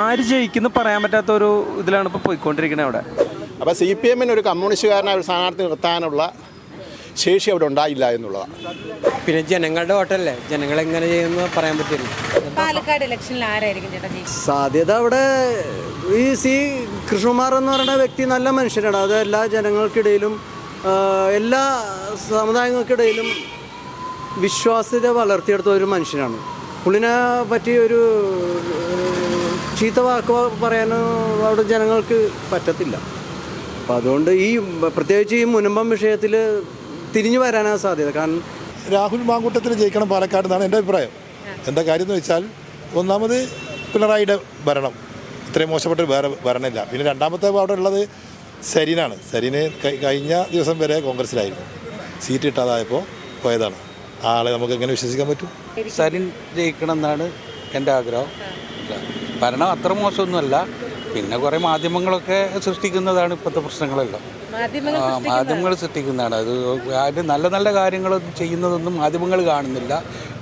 ആര് ജയിക്കുന്നു പറയാൻ പറ്റാത്ത ഒരു ഇതിലാണ് ഇപ്പോൾ പോയിക്കൊണ്ടിരിക്കുന്നത് അവിടെ. അപ്പോൾ സി പി എമ്മിന് ഒരു കമ്മ്യൂണിസ്റ്റുകാരനെ ഒരു സ്ഥാനാർത്ഥി നിർത്താനുള്ള ശേഷി അവിടെ ഉണ്ടായില്ല എന്നുള്ളതാണ്. പിന്നെ ജനങ്ങളുടെ വോട്ടല്ലേ? ജനങ്ങൾ എങ്ങനെ ചെയ്യുമെന്ന് പറയാൻ പറ്റില്ല. പാലക്കാട് ഇലക്ഷനിൽ ആരായിരിക്കും ചേട്ടാ സാധ്യത അവിടെ ഈ സി കൃഷ്ണകുമാർ എന്ന് പറയുന്ന വ്യക്തി നല്ല മനുഷ്യനാണ്. അത് എല്ലാ ജനങ്ങൾക്കിടയിലും എല്ലാ സമുദായങ്ങൾക്കിടയിലും വിശ്വാസ്യത വളർത്തിയെടുത്ത ഒരു മനുഷ്യനാണ്. പുള്ളിനെ പറ്റി ഒരു ചീത്ത വാക്ക് പറയാനോ അവിടെ ജനങ്ങൾക്ക് പറ്റത്തില്ല. അപ്പം അതുകൊണ്ട് ഈ പ്രത്യേകിച്ച് ഈ മുനമ്പം വിഷയത്തിൽ തിരിഞ്ഞു വരാനാണ് സാധ്യത. കാരണം രാഹുൽ മാങ്കൂട്ടത്തിൽ ജയിക്കണം പാലക്കാട് എന്നാണ് എന്റെ അഭിപ്രായം. എന്താ കാര്യം എന്ന് വെച്ചാൽ ഒന്നാമത് പിണറായിയുടെ ഭരണം. ഇത്രയും മോശപ്പെട്ട വേറെ ഭരണമില്ല. പിന്നെ രണ്ടാമത്തെ അവിടെ ഉള്ളത് സരീനാണ്. സരീന് കഴിഞ്ഞ ദിവസം വരെ കോൺഗ്രസ്സിലായിരുന്നു. സീറ്റ് കിട്ടാതായപ്പോൾ പോയതാണ്. ആളെ നമുക്ക് എങ്ങനെ വിശ്വസിക്കാൻ പറ്റും? സരിൻ ജയിക്കണം എന്നാണ് എന്റെ ആഗ്രഹം ഭരണം അത്ര മോശമൊന്നുമല്ല. പിന്നെ കുറേ മാധ്യമങ്ങളൊക്കെ സൃഷ്ടിക്കുന്നതാണ് ഇപ്പോഴത്തെ പ്രശ്നങ്ങളെല്ലാം. മാധ്യമങ്ങൾ സൃഷ്ടിക്കുന്നതാണ്. അത് അതിന് നല്ല നല്ല കാര്യങ്ങൾ ചെയ്യുന്നതൊന്നും മാധ്യമങ്ങൾ കാണുന്നില്ല.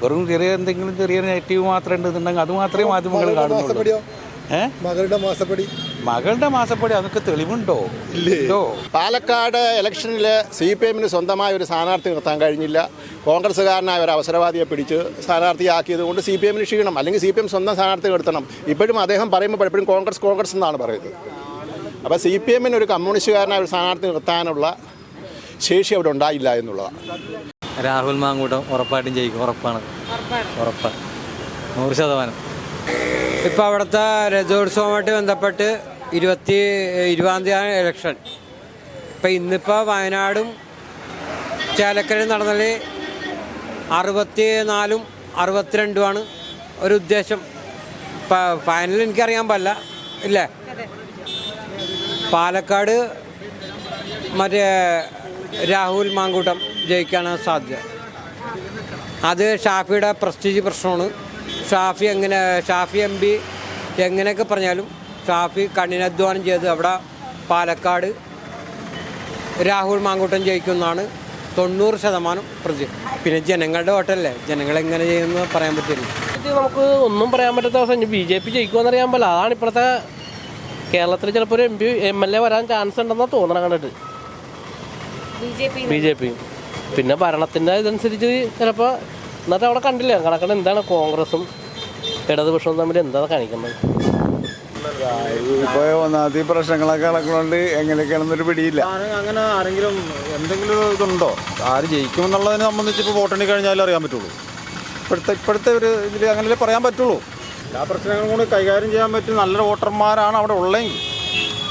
വെറും ചെറിയ എന്തെങ്കിലും ചെറിയ നെഗറ്റീവ് മാത്രമേ ഉണ്ടെന്നുണ്ടെങ്കിൽ അത് മാത്രമേ മാധ്യമങ്ങൾ കാണുന്നുള്ളൂ. ഏഹ് മകളുടെ മാസപ്പടി? മകളുടെ മാസപ്പടി അതൊക്കെ തെളിവുണ്ടോ? ഇല്ലോ? പാലക്കാട് ഇലക്ഷനിൽ സി പി എമ്മിന് സ്വന്തമായ ഒരു സ്ഥാനാർത്ഥി നിർത്താൻ കഴിഞ്ഞില്ല. കോൺഗ്രസ്സുകാരനായ ഒരു അവസരവാദിയെ പിടിച്ച് സ്ഥാനാർത്ഥിയാക്കിയത് കൊണ്ട് സി പി എമ്മിന് ക്ഷീണം. അല്ലെങ്കിൽ സി പി എം സ്വന്തം സ്ഥാനാർത്ഥി നിർത്തണം. ഇപ്പോഴും അദ്ദേഹം പറയുമ്പോൾ പലപ്പോഴും കോൺഗ്രസ് കോൺഗ്രസ് എന്നാണ് പറയുന്നത്. അപ്പോൾ സി പി എമ്മിന് ഒരു കമ്മ്യൂണിസ്റ്റുകാരനായ ഒരു സ്ഥാനാർത്ഥി നിർത്താനുള്ള ശേഷി അവിടെ ഉണ്ടായില്ല എന്നുള്ളതാണ്. രാഹുൽ മാങ്കൂട്ടം ഉറപ്പായിട്ടും ജയിക്കും. ഉറപ്പാണ്. ഉറപ്പാണ്. നൂറ് ശതമാനം. ഇപ്പം അവിടുത്തെ രഥോത്സവമായിട്ട് ബന്ധപ്പെട്ട് ഇരുപത്തി ഇരുപതാം തീയതി ഇലക്ഷൻ ഇപ്പം ഇന്നിപ്പോൾ വയനാടും ചേലക്കരയും നടന്നാൽ അറുപത്തി നാലും അറുപത്തിരണ്ടുമാണ് ഒരു ഉദ്ദേശം. ഇപ്പം ഫൈനൽ എനിക്കറിയാൻ പാടില്ല ഇല്ലേ? പാലക്കാട് മറ്റേ രാഹുൽ മാങ്കൂട്ടം ജയിക്കാനാണ് സാധ്യത. അത് ഷാഫിയുടെ പ്രസ്റ്റീജ് പ്രശ്നമാണ്. ഷാഫി എങ്ങനെ ഷാഫി എം പി എങ്ങനെയൊക്കെ പറഞ്ഞാലും ഷാഫി കഠിനാധ്വാനം ചെയ്ത് അവിടെ പാലക്കാട് രാഹുൽ മാങ്കൂട്ടം ജയിക്കുന്നതാണ് തൊണ്ണൂറ് ശതമാനം പ്രതി. പിന്നെ ജനങ്ങളുടെ വോട്ടല്ലേ? ജനങ്ങൾ എങ്ങനെ ചെയ്യുമെന്ന് പറയാൻ പറ്റില്ല. ഇത് നമുക്ക് ഒന്നും പറയാൻ പറ്റാത്ത അവസ്ഥ. ബി ജെ പി ജയിക്കുമെന്ന് അറിയാൻ പറ്റില്ല. അതാണ് ഇപ്പോഴത്തെ കേരളത്തിൽ ചിലപ്പോൾ ഒരു M P M L A വരാൻ ചാൻസ് ഉണ്ടെന്നാണ് തോന്നണം കണ്ടിട്ട്. B J P B J P. പിന്നെ ഭരണത്തിന്റെ ഇതനുസരിച്ച് ചിലപ്പോൾ എന്നിട്ട് അവിടെ കണ്ടില്ല? കണക്കണ എന്താണ് കോൺഗ്രസും ഇടതുപക്ഷവും തമ്മിൽ എന്താണ് കാണിക്കുന്നത്? ഇപ്പോൾ ഒന്നാമത്തെ പ്രശ്നങ്ങളൊക്കെ നടക്കുന്നതുകൊണ്ട് എങ്ങനെയൊക്കെയാണെന്നൊരു പിടിയില്ല. അങ്ങനെ ആരെങ്കിലും എന്തെങ്കിലും ഇതുണ്ടോ? ആര് ജയിക്കുമെന്നുള്ളതിനെ സംബന്ധിച്ച് ഇപ്പോൾ വോട്ടെണ്ണി കഴിഞ്ഞാലേ അറിയാൻ പറ്റുള്ളൂ. ഇപ്പോഴത്തെ ഇപ്പോഴത്തെ ഒരു ഇതിൽ അങ്ങനെയല്ലേ പറയാൻ പറ്റുള്ളൂ. എല്ലാ പ്രശ്നങ്ങളും കൂടി കൈകാര്യം ചെയ്യാൻ പറ്റും നല്ല വോട്ടർമാരാണ് അവിടെ ഉള്ളതെങ്കിൽ.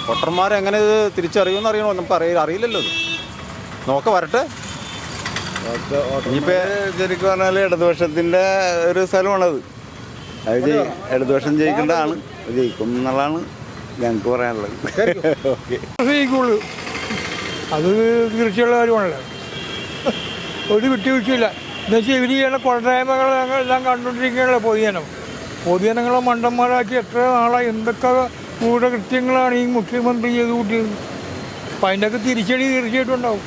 വോട്ടർമാരെങ്ങനെ ഇത് തിരിച്ചറിയുമെന്ന് അറിയണോ? നമുക്ക് അറിയില്ല അറിയില്ലല്ലോ അത് നോക്ക വരട്ടെ. ഇനിയിപ്പോൾ ശരിക്കും പറഞ്ഞാൽ ഇടതുപക്ഷത്തിന്റെ ഒരു സ്ഥലമാണത്. അത് ജയി ഇടതുപക്ഷം ജയിക്കേണ്ടതാണ് ജയിക്കും എന്നുള്ളതാണ് ഞങ്ങൾക്ക് പറയാനുള്ളത്. ജയിക്കുള്ളൂ അത് തീർച്ചയുള്ള കാര്യമാണല്ലോ. ഒരു വിട്ടുവീഴ്ചയില്ല എന്നുവെച്ചാൽ ഇവർ ചെയ്യുന്ന കൊള്ളരായ്മകൾ എല്ലാം കണ്ടുകൊണ്ടിരിക്കുകയാണല്ലോ പൊതുജനം. പൊതുജനങ്ങളെ മണ്ടന്മാരാക്കി എത്ര നാളായി എന്തൊക്കെ ഗൂഢകൃത്യങ്ങളാണ് ഈ മുഖ്യമന്ത്രി ചെയ്ത് കൂട്ടിയത്. അപ്പം അതിന്റെയൊക്കെ തിരിച്ചടി തീർച്ചയായിട്ടും ഉണ്ടാവും.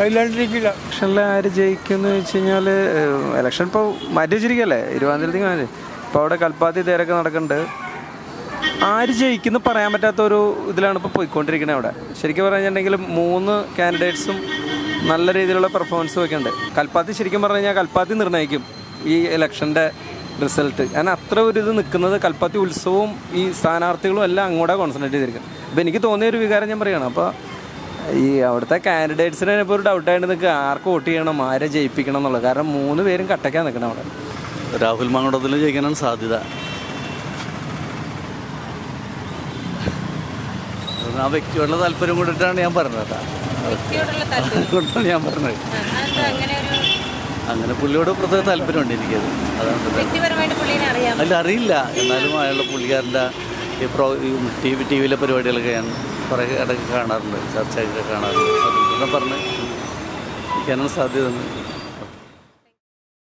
അതില്ലാണ്ടിരിക്കില്ല ഇലക്ഷനിൽ ആര് ജയിക്കുമെന്ന് വെച്ച് കഴിഞ്ഞാൽ ഇലക്ഷൻ ഇപ്പോൾ മാറ്റി വെച്ചിരിക്കല്ലേ ഇരുപതാം മാറ്റി. ഇപ്പോൾ അവിടെ കൽപ്പാത്തി തേരൊക്കെ നടക്കുന്നുണ്ട്. ആര് ജയിക്കുന്നു പറയാൻ പറ്റാത്ത ഒരു ഇതിലാണ് ഇപ്പോൾ പോയിക്കൊണ്ടിരിക്കുന്നത് അവിടെ. ശരിക്കും പറഞ്ഞിട്ടുണ്ടെങ്കിൽ മൂന്ന് കാൻഡിഡേറ്റ്സും നല്ല രീതിയിലുള്ള പെർഫോമൻസും ഒക്കെ ഉണ്ട്. കൽപ്പാത്തി ശരിക്കും പറഞ്ഞു കഴിഞ്ഞാൽ കൽപ്പാത്തി നിർണയിക്കും ഈ ഇലക്ഷന്റെ റിസൾട്ട് കാരണം അത്ര ഒരു ഇത് നിൽക്കുന്നത് കൽപ്പാത്തി ഉത്സവവും ഈ സ്ഥാനാർത്ഥികളും എല്ലാം അങ്ങോട്ടാണ് കോൺസെൻട്രേറ്റ് ചെയ്തിരിക്കുന്നത്. അപ്പോൾ എനിക്ക് തോന്നിയ ഒരു വികാരം ഞാൻ പറയുകയാണ് അപ്പോൾ ഈ അവിടുത്തെ കാൻഡിഡേറ്റ്സിന് ഇപ്പോൾ ഒരു ഡൗട്ടായിട്ട് നിൽക്കുക ആർക്ക് വോട്ട് ചെയ്യണം ആരെ ജയിപ്പിക്കണം എന്നുള്ളത്. കാരണം മൂന്ന് പേരും കട്ടയ്ക്കാൻ നിൽക്കണം അവിടെ. രാഹുൽ മാങ്ങോടത്തിൽ ജയിക്കാനാണ് സാധ്യത. ആ വ്യക്തിയോടുള്ള താല്പര്യം കൊണ്ടിട്ടാണ് ഞാൻ പറഞ്ഞത് കേട്ടോ. വ്യക്തിയോടുള്ള ഞാൻ പറഞ്ഞത്. അങ്ങനെ ഒരു അങ്ങനെ പുള്ളിയോട് പ്രത്യേക താല്പര്യമുണ്ട് എനിക്കത്. അതാണ് അല്ല അറിയില്ല. എന്നാലും അയാളുടെ പുള്ളിക്കാരന്റെ ഈ പ്രോ ടി വി ടി വിയിലെ പരിപാടികളൊക്കെ ഞാൻ കുറേ ഇടയ്ക്ക് കാണാറുണ്ട് ചർച്ചയൊക്കെ കാണാറുണ്ട്. പറഞ്ഞ് ഇരിക്കാനുള്ള സാധ്യത